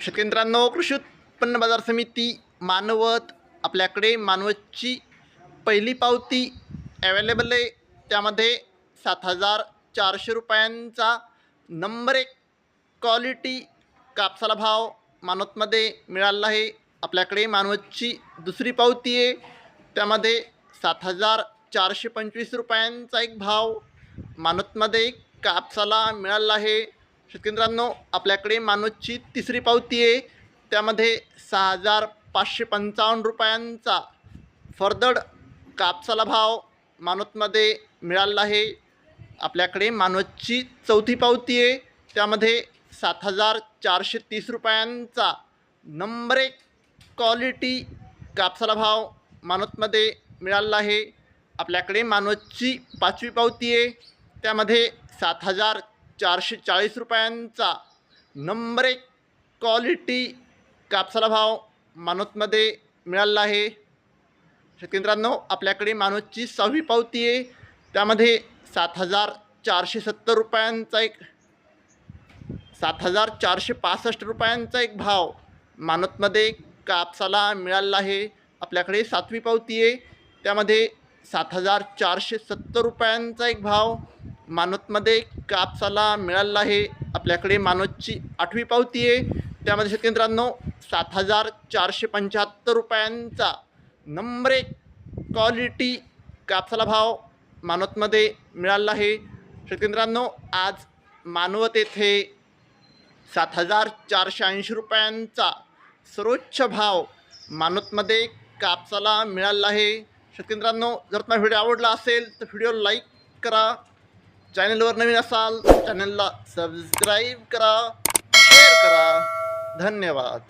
शेतकरी मित्रांनो कृषी उत्पन्न बाजार समिती मानवत आपल्याकडे मानवतची पहिली पावती अवेलेबल आहे. त्यामध्ये सात हजार चारशे रुपयांचा नंबर एक क्वालिटी कापसाला भाव मानवतमध्ये मिळाला आहे. आपल्याकडे मानवतची दुसरी पावती आहे. त्यामध्ये सात हजार चारशे पंचवीस रुपयांचा एक भाव मानवतमध्ये कापसाला मिळाला आहे. शेतकऱ्यांनो आपल्याकडे मानवतची तिसरी पावती आहे. त्यामध्ये सहा हजार पाचशे पंचावन्न रुपयांचा फरदड कापसाला भाव मानवतमध्ये मिळाला आहे. आपल्याकडे मानवतची चौथी पावती आहे. त्यामध्ये सात हजार चारशे तीस रुपयांचा नंबर एक क्वालिटी कापसाला भाव मानवतमध्ये मिळाला आहे. आपल्याकडे मानवतची पाचवी पावती आहे. त्यामध्ये सात हजार चारशे चाळीस रुपयांचा नंबर एक क्वालिटी कापसाला भाव मानवतमध्ये मिळाला आहे. शेतकेंद्रांनो आपल्याकडे मानवतची सहावी पावती आहे. त्यामध्ये सात हजार चारशे सत्तर रुपयांचा एक सात हजार चारशे पासष्ट रुपयांचा एक भाव मानवतमध्ये कापसाला मिळाला आहे. आपल्याकडे सातवी पावती आहे. त्यामध्ये सात हजार चारशे सत्तर रुपयांचा एक भाव मानवतमध्ये कापसाला मिळाला आहे. आपल्याकडे मानवतची आठवी पावती आहे. त्यामध्ये शेतकरी मित्रांनो सात हजार चारशे पंच्याहत्तर रुपयांचा नंबर एक क्वालिटी कापसाला भाव मानवतमध्ये मिळाला आहे. शेतकरी मित्रांनो आज मानवत येथे सात हजार चारशे ऐंशी रुपयांचा सर्वोच्च भाव मानवतमध्ये कापसाला मिळाला आहे. शेतकरी मित्रांनो जर तुम्हाला व्हिडिओ आवडला असेल तर व्हिडिओ लाईक करा. चॅनलवर नवीन असाल चॅनलला सबस्क्राईब करा शेअर करा. धन्यवाद.